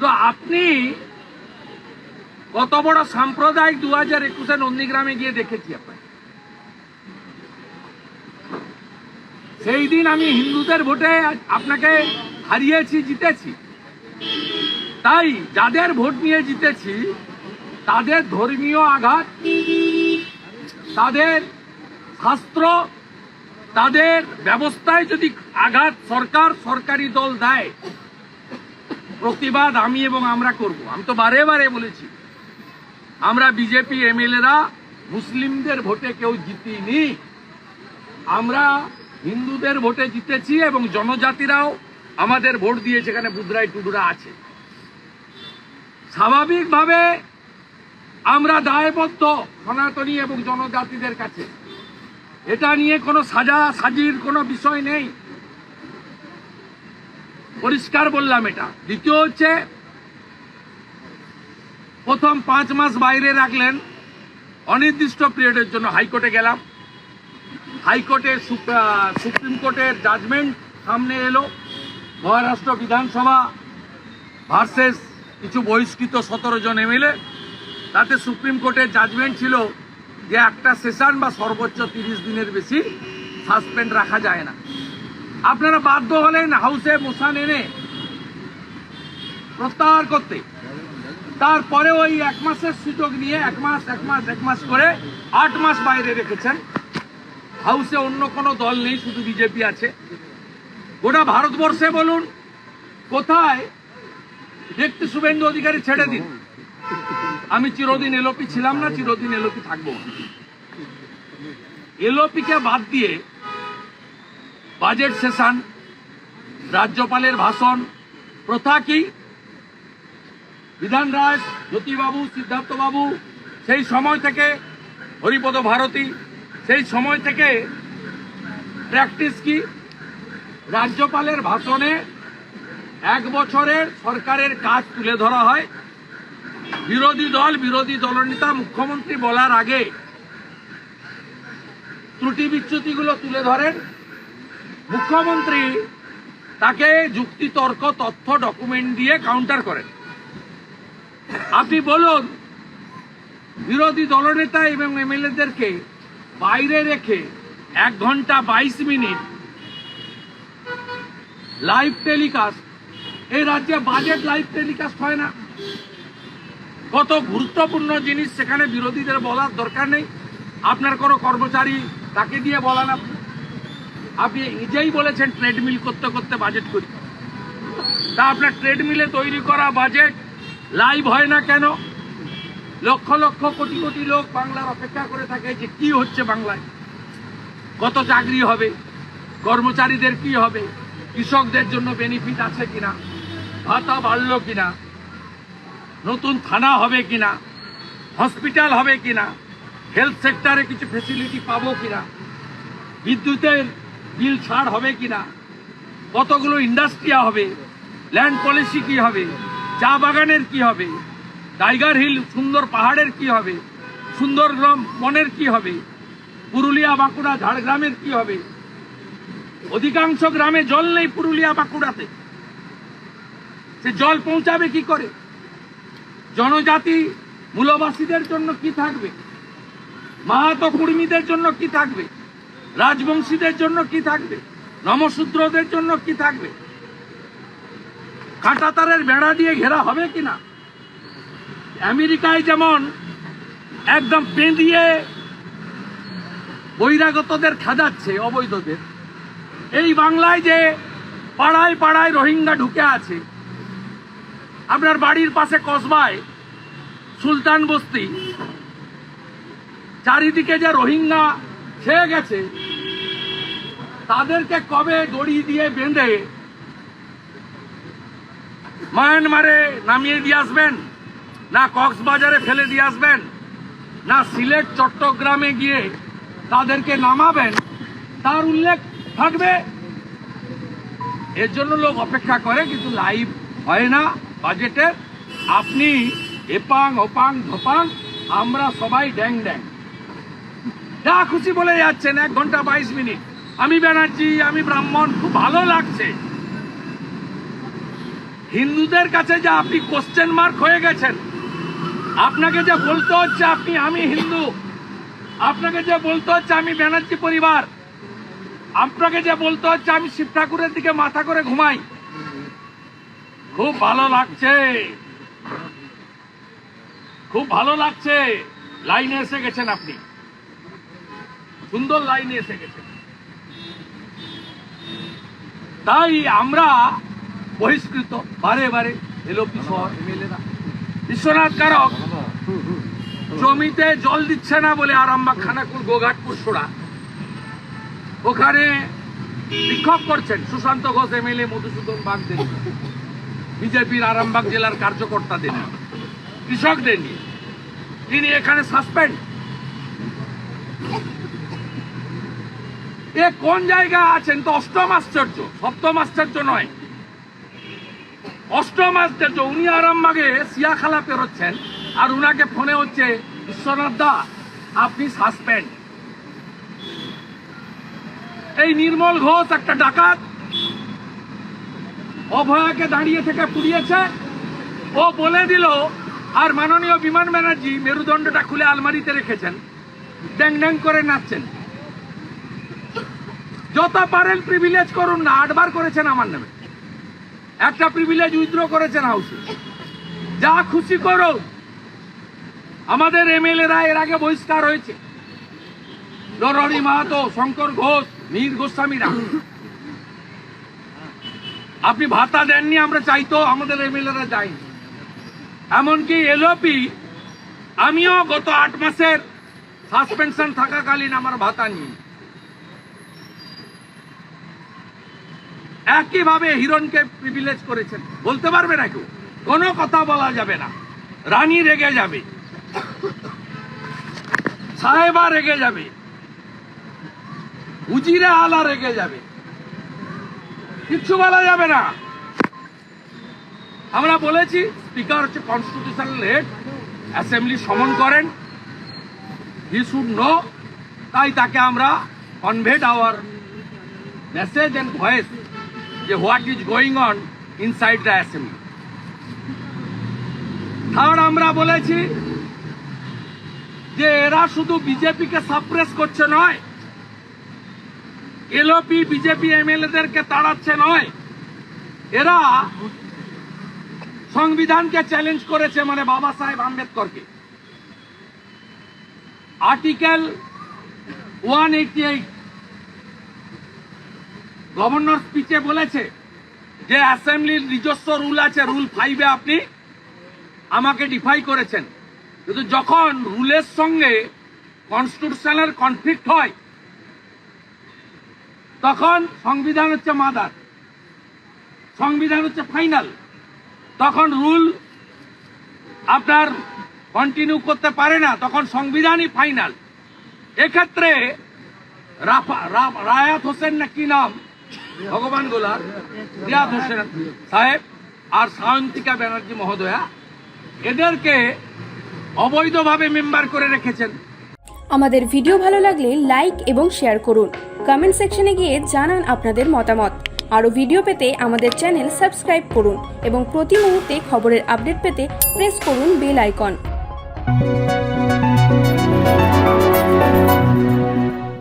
তো আপনি কত বড় সাম্প্রদায়িক দু হাজার একুশে নন্দীগ্রামে গিয়ে দেখেছি আপনাকে। সেই দিন আমি হিন্দুদের ভোটে আপনাকে হারিয়েছি, জিতেছি। তাই যাদের ভোট নিয়ে জিতেছি, তাদের ধর্মীয় আঘাত, তাদের শাস্ত্র, তাদের ব্যবস্থায় যদি আঘাত সরকার, সরকারি দল দেয় প্রতিবাদ আমি এবং আমরা করব। আমি তো বারে বারে বলেছি, আমরা বিজেপি এমএলএরা মুসলিমদের ভোটে কেউ জিতিনি। আমরা হিন্দুদের ভোটে জিতেছি এবং জনজাতিরাও আমাদের ভোট দিয়ে সেখানে বুদ্রাই টুডুরা আছে। স্বাভাবিকভাবে আমরা দায়বদ্ধ সনাতনী এবং জনজাতিদের কাছে। এটা নিয়ে কোনো সাজা সাজির কোনো বিষয় নেই। পরিষ্কার বললাম এটা। দ্বিতীয় হচ্ছে, প্রথম পাঁচ মাস বাইরে রাখলেন, অনির্দিষ্ট পিরিয়ডের জন্য হাইকোর্টে গেলাম। হাইকোর্টে সুপ- সুপ্রিম কোর্টের জাজমেন্ট সামনে এলো। মহারাষ্ট্র বিধানসভা ভার্সেস কিছু বহিষ্কৃত সতেরো জন এমএলএ তাতে সুপ্রিম কোর্টের জাজমেন্ট ছিল যে একটা সেশন বা সর্বোচ্চ তিরিশ দিনের বেশি সাসপেন্ড রাখা যায় না। আপনারা বাধ্য হলেন হাউসে মোশান এনে প্রত্যাহার করতে। তারপরে ওই এক মাসের সুযোগ নিয়ে, এক মাস এক মাস এক মাস করে আট মাস বাইরে রেখেছেন। হাউসে অন্য কোনো দল নেই, শুধু বিজেপি আছে। গোটা ভারতবর্ষে বলুন, কোথায়? দেখতে শুভেন্দু অধিকারী ছেড়ে দিন। আমি চিরদিন এলোপি ছিলাম না, চিরদিন এলোপি থাকব এলোপিকে বাদ দিয়ে বাজেট সেশন, রাজ্যপালের ভাষণ, প্রথা কি? বিধান রায়, জ্যোতিবাবু, সিদ্ধার্থবাবু, সেই সময় থেকে হরিপদ ভারতী, সেই সময় থেকে প্র্যাকটিস কি? রাজ্যপালের ভাষণে এক বছরের সরকারের কাজ তুলে ধরা হয়। বিরোধী দল, বিরোধী দলনেতা মুখ্যমন্ত্রী বলার আগে ত্রুটি বিচ্যুতিগুলো তুলে ধরেন। মুখ্যমন্ত্রী তাকে যুক্তি তর্ক তথ্য ডকুমেন্ট দিয়ে কাউন্টার করেন। আপনি বলুন, বিরোধী দলনেতা এবং এমএলএদেরকে বাইরে রেখে এক ঘণ্টা বাইশ মিনিট লাইভ টেলিকাস্ট এই রাজ্যে বাজেট লাইভ টেলিকাস্ট হয় না। কত গুরুত্বপূর্ণ জিনিস সেখানে বিরোধীদের বলার দরকার নেই। আপনার কোনো কর্মচারী তাকে দিয়ে বলান আপনি আপনি নিজেই বলেছেন ট্রেডমিল করতে করতে বাজেট করি। তা আপনার ট্রেডমিলে তৈরি করা বাজেট লাইভ হয় না কেন? লক্ষ লক্ষ কোটি কোটি লোক বাংলার অপেক্ষা করে থাকে যে কি হচ্ছে বাংলায়। কত চাকরি হবে? কর্মচারীদের কি হবে? কৃষকদের জন্য বেনিফিট আছে কিনা? ভাতা বাড়লো কিনা? নতুন থানা হবে কিনা? হসপিটাল হবে কিনা? হেলথ সেক্টরে কিছু ফেসিলিটি পাবো কিনা? বিদ্যুতের বিল ছাড় হবে কিনা? কতগুলো ইন্ডাস্ট্রি হবে? ল্যান্ড পলিসি কি হবে? চা বাগানের কি হবে? টাইগার হিল সুন্দর পাহাড়ের কি হবে? সুন্দরগ্রাম বনের কি হবে? পুরুলিয়া, বাঁকুড়া, ঝাড়গ্রামের কি হবে? অধিকাংশ গ্রামে জল নেই পুরুলিয়া, বাঁকুড়াতে। সে জল পৌঁছাবে কি করে? জনজাতি মূলবাসীদের জন্য কি থাকবে? মাহাতো কুর্মীদের জন্য কি থাকবে? রাজবংশীদের জন্য কি থাকবে? নমশূদ্রদের জন্য কি থাকবে? কাঁটাতারের বেড়া দিয়ে ঘেরা হবে কিনা? আমেরিকায় যেমন একদম পেঁদিয়ে বহিরাগতদের খাজাচ্ছে অবৈধদের, এই বাংলায় যে পাড়ায় পাড়ায় রোহিঙ্গা ঢুকে আছে, আপনার বাড়ির পাশে কসবায় সুলতান বস্তি, চারিদিকে যে রোহিঙ্গা ছেয়ে গেছে? তাদেরকে কবে দড়ি দিয়ে বেঁধে মায়ানমারে নামিয়ে দিয়ে আসবেন? না কক্সবাজারে ফেলে দিয়ে আসবেন? না সিলেট, চট্টগ্রামে গিয়ে তাদেরকে নামাবেন? তার উল্লেখ থাকবে? এর জন্য লোক অপেক্ষা করে, কিন্তু লাইভ হয় না বাজেটের। আপনি এপাং, ওপাং, ধপাং, আমরা সবাই ড্যাং ড্যাং যা খুশি বলে যাচ্ছেন, এক ঘণ্টা বাইশ মিনিট। আমি ব্যানার্জি, আমি ব্রাহ্মণ, খুব ভালো লাগছে। হিন্দুদের কাছে যে আপনি কোশ্চেন মার্ক হয়ে গেছেন, আপনাকে যে বলতে হচ্ছে আপনি, আমি হিন্দু। আপনাকে যে বলতে হচ্ছে আমি ব্যানার্জি পরিবার। আপনাকে যে বলতে হচ্ছে আমি শিব ঠাকুরের দিকে মাথা করে ঘুমাই। খুব ভালো লাগছে। খুব ভালো লাগছে। লাইনে এসে গেছেন আপনি। সুন্দর লাইনে এসে গেছেন তাই আমরা বহিষ্কৃত, বারে বারে এলোপি এমএলএরা। বিশ্বনাথ কারক জমিতে জল দিচ্ছে না বলে আরামবাগ, খানাকুল, গোঘাটপুর, সোড়া। ওখানে বিক্ষোভ করছেন সুশান্ত ঘোষ, এমএলএ মধুসূদন বাগদের বিজেপির আরামবাগ জেলার কার্যকর্তাদের। কৃষকদের নিয়ে। তিনি এখানে সাসপেন্ড এ কোন জায়গায় আছেন? তো অষ্টম আশ্চর্য। সপ্তম আশ্চর্য নয়। অষ্টম আশ্চর্য। উনি আরামবাগে সিয়াখালা পেরোচ্ছেন আর উনাকে ফোনে হচ্ছে, বিশ্বনাথ দা, আপনি সাসপেন্ড এই নির্মল ঘোষ একটা ডাকাত। অভয়াকে দাঁড়িয়ে থেকে পুড়িয়েছে। ও বলে দিল, আর মাননীয় বিমান ব্যানার্জি মেরুদণ্ডটা খুলে আলমারিতে রেখেছেন। ড্যাং ড্যাং করে নাচছেন। যত পারেন প্রিভিলেজ করুন না, আটবার করেছেন আমার নামে। একটা প্রিভিলেজ উইথড্র করেছেন হাউসে যা খুশি করো। আমাদের এমএলএরা এর আগে বহিষ্কার হয়েছে। নরহরি মাহাতো, শঙ্কর ঘোষ, মীর গোস্বামীরা। আপনি ভাতা দেননি, আমরা চাইতো আমাদের এমএলএরা যায়নি এমনকি এলওপি আমিও গত আট মাসের সাসপেনশন থাকাকালীন আমার ভাতা নিই একইভাবে হিরণকে প্রিভিলেজ করেছেন। বলতে পারবে না কেউ। কোনো কথা বলা যাবে না। রানী রেগে যাবে। সাহেবা রেগে যাবে। উজিরে আলা রেগে যাবে। কিচ্ছু বলা যাবে না। আমরা বলেছি, স্পিকার হচ্ছে কনস্টিটিউশনাল হেড অ্যাসেম্বলি সমন করেন। হি শুড নো তাই তাকে আমরা convey our message and voice যে what is going on inside the assembly third আমরা বলেছি যে এরা শুধু বিজেপিকে সাপ্রেস করছে নয় এলওপি বিজেপি এমএলএদেরকে তাড়াচ্ছে নয়, এরা সংবিধানকে চ্যালেঞ্জ করেছে মানে বাবা সাহেব আম্বেদকরকে। Article one eighty eight governor স্পিচে বলেছে যে অ্যাসেম্বলির নিজস্ব রুল আছে, রুল ফাইভে আপনি আমাকে ডিফাই করেছেন। কিন্তু যখন রুলের সঙ্গে কনস্টিটিউশনাল কনফ্লিক্ট হয়, তখন সংবিধান হচ্ছে মাদার, সংবিধান হচ্ছে ফাইনাল। তখন রুল আপনার কন্টিনিউ করতে পারে না, তখন সংবিধানই ফাইনাল। এক্ষেত্রে রায়াত হোসেন না কি নাম? ভগবান গোলার রিয়াদ হোসেন সাহেব আর সায়ন্তিকা ব্যানার্জি মহোদয়া, এদেরকে অবৈধভাবে মেম্বার করে রেখেছেন। আমাদের ভিডিও ভালো লাগলে লাইক এবং শেয়ার করুন। কমেন্ট সেকশনে গিয়ে জানান আপনাদের মতামত। আরও ভিডিও পেতে আমাদের চ্যানেল সাবস্ক্রাইব করুন এবং প্রতি মুহূর্তে খবরের আপডেট পেতে প্রেস করুন বেল আইকন।